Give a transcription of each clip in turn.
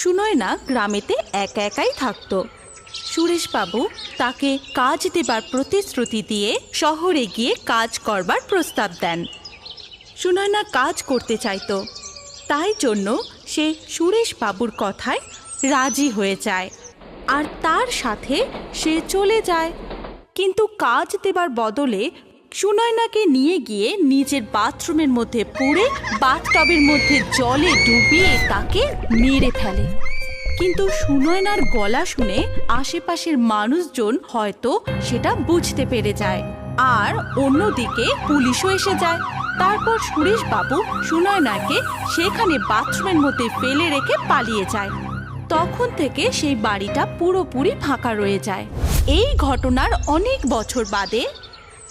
সুনয়না গ্রামেতে একা একাই থাকতো। সুরেশবাবু তাকে কাজ দেবার প্রতিশ্রুতি দিয়ে শহরে গিয়ে কাজ করবার প্রস্তাব দেন। সুনয়না কাজ করতে চাইতো। তাই জন্য সে সুরেশবাবুর কথায় রাজি হয়ে যায়। আর তার সাথে সে চলে যায়। কিন্তু কাজ দেবার বদলে সুনয়নাকে নিয়ে গিয়ে নিজের বাথরুমের মধ্যে পুড়ে বাথটবের মধ্যে জলে ডুবিয়ে তাকে মেরে ফেলে। কিন্তু সুনয়নার গলা শুনে আশেপাশের মানুষজন হয়তো সেটা বুঝতে পেরে যায়। আর অন্যদিকে পুলিশও এসে যায়। তারপর সুরেশ বাবু সুনয়নাকে সেখানে বাথরুমের মধ্যে ফেলে রেখে পালিয়ে যায়। তখন থেকে সেই বাড়িটা পুরোপুরি ফাঁকা রয়ে যায়। এই ঘটনার অনেক বছর বাদে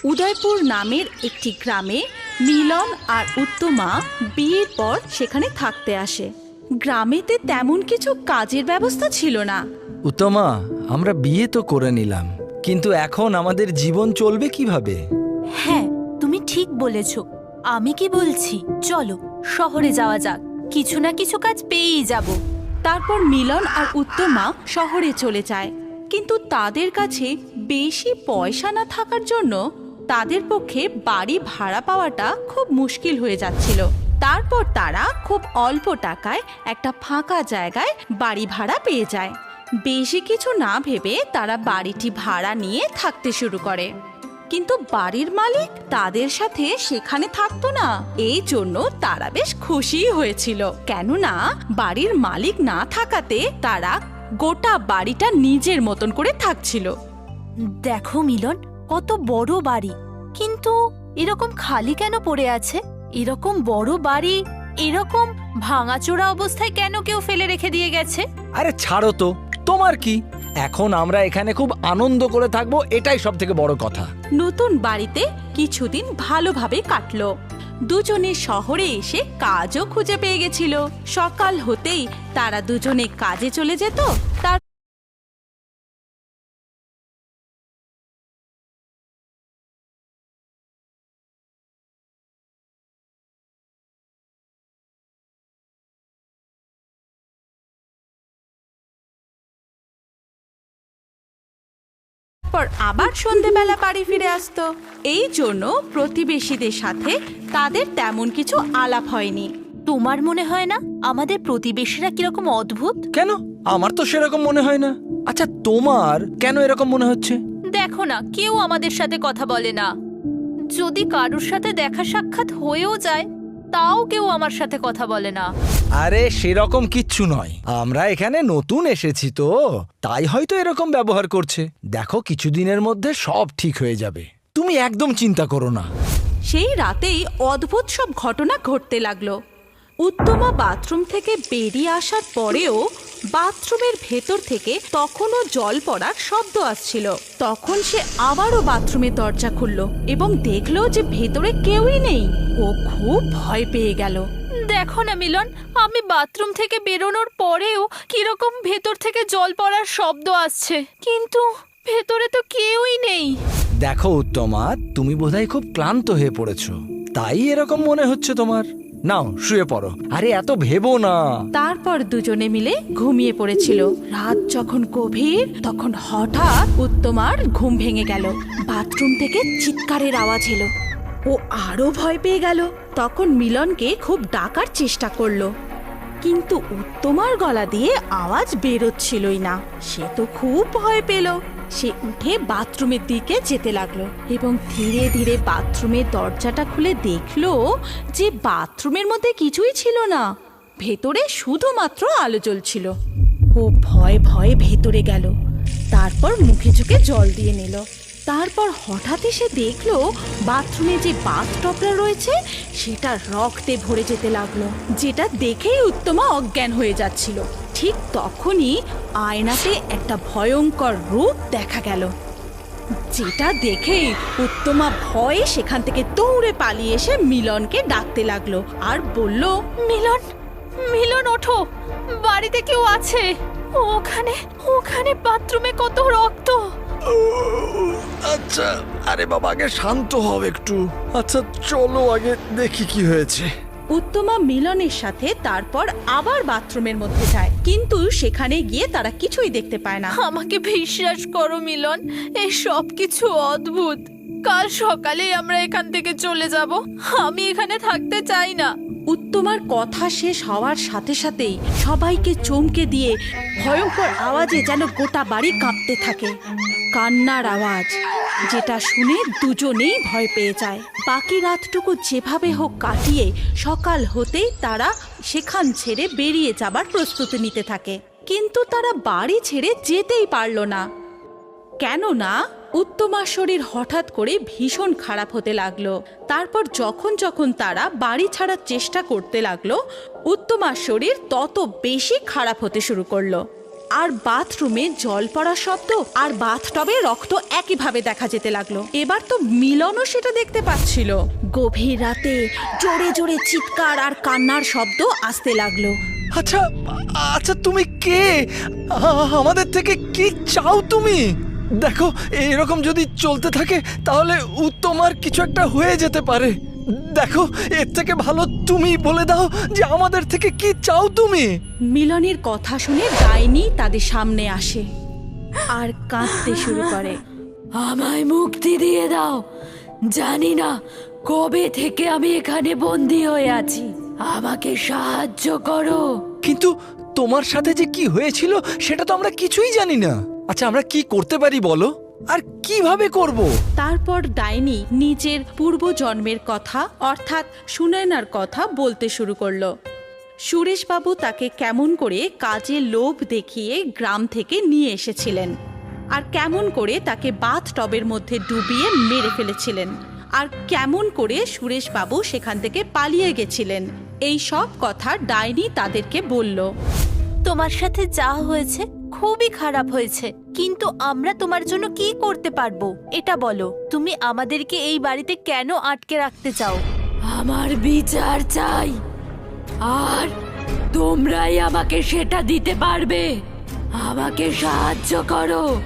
উদয়পুর নামের একটি গ্রামে মিলন আর উত্তমা বিয়ের পর সেখানে থাকতে আসে। গ্রামেতে তেমন কিছু কাজের ব্যবস্থা ছিল না। উত্তমা আমরা বিয়ে তো করে নিলাম কিন্তু এখন আমাদের জীবন চলবে কীভাবে? হ্যাঁ তুমি ঠিক বলেছ। আমি কি বলছি? চলো শহরে যাওয়া যাক। কিছু না কিছু কাজ পেয়েই যাব। তারপর মিলন আর উত্তমা শহরে চলে যায়। কিন্তু তাদের কাছে বেশি পয়সা না থাকার জন্য তাদের পক্ষে বাড়ি ভাড়া পাওয়াটা খুব মুশকিল হয়ে যাচ্ছিল। তারপর তারা খুব অল্প টাকায় একটা ফাঁকা জায়গায় বাড়ি ভাড়া পেয়ে যায়। বেশি কিছু না ভেবে তারা বাড়িটি ভাড়া নিয়ে থাকতে শুরু করে। কিন্তু বাড়ির মালিক তাদের সাথে সেখানে থাকতো না। এই জন্য তারা বেশ খুশি হয়েছিল। কেননা বাড়ির মালিক না থাকাতে তারা গোটা বাড়িটা নিজের মতন করে থাকছিল। দেখো মিলন কত বড় বাড়ি। কিন্তু এরকম খালি কেন পড়ে আছে? এরকম বড় বাড়ি এরকম ভাঙাচোরা অবস্থায় কেন কেউ ফেলে রেখে দিয়ে গেছে? আরে ছাড়ো তো তোমার কি? এখন আমরা এখানে খুব আনন্দ করে থাকব এটাই সব থেকে বড় কথা। নতুন বাড়িতে কিছুদিন ভালোভাবে কাটলো। দুজনে শহরে এসে কাজও খুঁজে পেয়ে গেছিল। সকাল হতেই তারা দুজনে কাজে চলে যেত তার পর আবার সন্ধেবেলা বাড়ি ফিরে আসতো। এই জন্য প্রতিবেশীদের সাথে তাদের তেমন কিছু আলাপ হয়নি। তোমার মনে হয় না? আমাদের প্রতিবেশীরা কীরকম অদ্ভুত? কেন? আমার তো সেরকম মনে হয় না। আচ্ছা তোমার কেন এরকম মনে হচ্ছে? দেখো না কেউ আমাদের সাথে কথা বলে না। যদি কারুর সাথে দেখা সাক্ষাৎ হয়েও যায় তাও কেউ আমার সাথে কথা বলে না। আরে সেরকম কিচ্ছু নয়। আমরা এখানে নতুন এসেছি তো। তাই হয়তো এরকম ব্যবহার করছে। দেখো কিছুদিনের মধ্যে সব ঠিক হয়ে যাবে। তুমি একদম চিন্তা করো না। সেই রাতেই অদ্ভুত সব ঘটনা ঘটতে লাগল। উত্তমা বাথরুম থেকে বেরিয়ে আসার পরেও বাথরুমের ভেতর থেকে তখনও জল পড়ার শব্দ আসছিল। তখন সে আবারও বাথরুমের দরজা খুলল এবং দেখল যে ভেতরে কেউই নেই। ও খুব ভয় পেয়ে গেল। দেখো না মিলন আমি বাথরুম থেকে বেরোনোর পরেও কীরকম ভেতর থেকে জল পড়ার শব্দ আসছে। কিন্তু ভেতরে তো কেউই নেই। দেখো উত্তমা তুমি বোধহয় খুব ক্লান্ত হয়ে পড়েছো। তাই এরকম মনে হচ্ছে তোমার। নাও, শুয়ে পড়ো। আরে, এত ভেবো না। তারপর দুজনে মিলে ঘুমিয়ে পড়েছিল। রাত যখন গভীর, তখন হঠাৎ উত্তমার ঘুম ভেঙে গেল। বাথরুম থেকে চিৎকারের আওয়াজ এলো। ও আরও ভয় পেয়ে গেল। তখন মিলনকে খুব ডাকার চেষ্টা করল। কিন্তু উত্তমার গলা দিয়ে আওয়াজ বেরোচ্ছিলই না। সে তো খুব ভয় পেল। সে উঠে বাথরুমের দিকে যেতে লাগল এবং ধীরে ধীরে বাথরুমের দরজাটা খুলে দেখল যে বাথরুমের মধ্যে কিছুই ছিল না। ভেতরে শুধুমাত্র আলো জ্বলছিল। ও ভয় ভয়ে ভেতরে গেল। তারপর মুখে চোখে জল দিয়ে নিল। তারপর হঠাৎ সে দেখল বাথরুমে যে বাথটবটা রয়েছে, সেটা রক্তে ভরে যেতে লাগল, যেটা দেখেই উত্তমা অজ্ঞান হয়ে যাচ্ছিল। ঠিক তখনই আয়নাতে একটা ভয়ঙ্কর রূপ দেখা গেল। যেটা দেখেই উত্তমা ভয়ে সেখান থেকে দৌড়ে পালিয়ে এসে মিলনকে ডাকতে লাগল আর বলল, মিলন মিলন, ওঠো। বাড়িতে কেউ আছে? ওখানে ওখানে বাথরুমে কত রক্ত। আচ্ছা আরে বাবা আগে শান্ত হও একটু। আচ্ছা চলো আগে দেখি কি হয়েছে। উত্তমা মিলনের সাথে তারপর আবার বাথরুমের মধ্যে যায়। কিন্তু সেখানে গিয়ে তারা কিছুই দেখতে পায় না। আমাকে বিশ্বাস করো মিলন এই সব কিছু অদ্ভুত। কাল সকালেই আমরা এখান থেকে চলে যাব। আমি এখানে থাকতে চাই না। উত্তমার কথা শেষ হওয়ার সাথে সাথেই সবাইকে চমকে দিয়ে ভয়ঙ্কর আওয়াজে যেন গোটা বাড়ি কাঁপতে থাকে। কান্নার আওয়াজ, যেটা শুনে দুজনেই ভয় পেয়ে যায়। বাকি রাতটুকু যেভাবে হোক কাটিয়ে সকাল হতেই তারা সেখান ছেড়ে বেরিয়ে যাবার প্রস্তুতি নিতে থাকে। কিন্তু তারা বাড়ি ছেড়ে যেতেই পারল না। কেননা উত্তমার শরীর হঠাৎ করে ভীষণ খারাপ হতে লাগল। তারপর যখন যখন তারা বাড়ি ছাড়ার চেষ্টা করতে লাগল উত্তমার শরীর তত বেশি খারাপ হতে শুরু করল। আর বাথরুমে জল পড়ার শব্দ আর বাথটবে রক্ত একইভাবে দেখা যেতে লাগল। এবার তো মিলনও সেটা দেখতে পাচ্ছিল। গভীর রাতে জোরে জোরে চিৎকার আর কান্নার শব্দ আসতে লাগল। আচ্ছা আচ্ছা তুমি কে? আমাদের থেকে কি চাও তুমি? দেখো, এরকম যদি চলতে থাকে, তাহলে উত্তমার কিছু একটা হয়ে যেতে পারে। দেখো এর থেকে ভালো তুমি বলে দাও যে আমাদের থেকে কি চাও তুমি। মিলনের কথা শুনে ডাইনি তাদের সামনে আসে আর কাঁদতে শুরু করে। আমায় মুক্তি দিয়ে দাও। জানি না কবে থেকে আমি এখানে বন্দি হয়ে আছি। আমাকে সাহায্য করো। কিন্তু তোমার সাথে যে কি হয়েছিল সেটা তো আমরা কিছুই জানি না। আচ্ছা আমরা কি করতে পারি বলো? আর কীভাবে করব? তারপর ডাইনি নিজের পূর্বজন্মের কথা অর্থাৎ সুনয়নার কথা বলতে শুরু করল। সুরেশবাবু তাকে কেমন করে কাজে লোভ দেখিয়ে গ্রাম থেকে নিয়ে এসেছিলেন আর কেমন করে তাকে বাথ টবের মধ্যে ডুবিয়ে মেরে ফেলেছিলেন আর কেমন করে সুরেশবাবু সেখান থেকে পালিয়ে গেছিলেন এই সব কথা ডাইনি তাদেরকে বলল। তোমার সাথে যা হয়েছে খুবই খারাপ হয়েছে। কিন্তু আমরা তোমার জন্য কি করতে পারব? এটা বলো, তুমি আমাদেরকে এই বাড়িতে কেন আটকে রাখতে চাও? আমার বিচার চাই। আর তোমরাই আমাকে সেটা দিতে পারবে। আমাকে সাহায্য করো।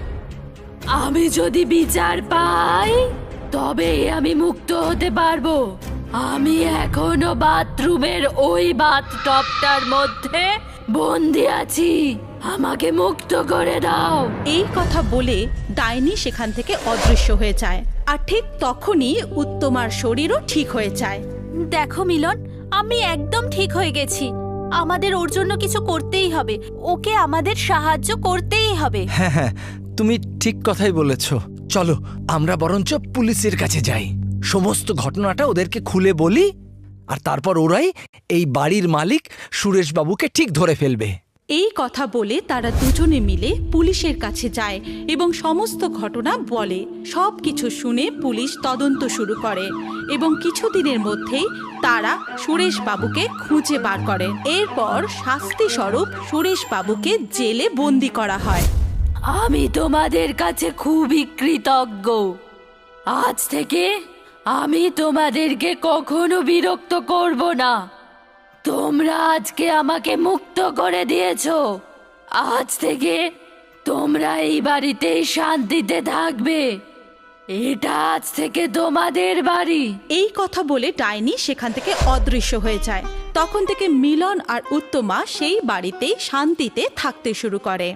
আমি যদি বিচার পাই, তবে আমি মুক্ত হতে পারব। আমি এখনও বাথরুমের ওই বাথটবটার মধ্যে বন্দি আছি। আমাকে মুক্ত করে দাও। এই কথা বলে ডাইনি সেখান থেকে অদৃশ্য হয়ে যায়। আর ঠিক তখনই উত্তমার শরীরও ঠিক হয়ে যায়। দেখো মিলন আমি একদম ঠিক হয়ে গেছি। আমাদের ওর জন্য কিছু করতেই হবে। ওকে আমাদের সাহায্য করতেই হবে। হ্যাঁ হ্যাঁ তুমি ঠিক কথাই বলেছ। চলো আমরা বরঞ্চ পুলিশের কাছে যাই। সমস্ত ঘটনাটা ওদেরকে খুলে বলি আর তারপর ওরাই এই বাড়ির মালিক সুরেশবাবুকে ঠিক ধরে ফেলবে। এই কথা বলে তারা দুজনে মিলে পুলিশের কাছে যায় এবং সমস্ত ঘটনা বলে। সব কিছু শুনে পুলিশ তদন্ত শুরু করে এবং কিছুদিনের মধ্যেই তারা সুরেশ বাবুকে খুঁজে বার করে। এরপর শাস্তি স্বরূপ সুরেশ বাবুকে জেলে বন্দি করা হয়। আমি তোমাদের কাছে খুবই কৃতজ্ঞ। আজ থেকে আমি তোমাদেরকে কখনো বিরক্ত করব না। তোমরা আজকে আমাকে মুক্ত করে দিয়েছ। আজ থেকে তোমরা এই বাড়িতেই শান্তিতে থাকবে। এটা আজ থেকে তোমাদের বাড়ি। এই কথা বলে ডাইনি সেখান থেকে অদৃশ্য হয়ে যায়। তখন থেকে মিলন আর উত্তমা সেই বাড়িতেই শান্তিতে থাকতে শুরু করে।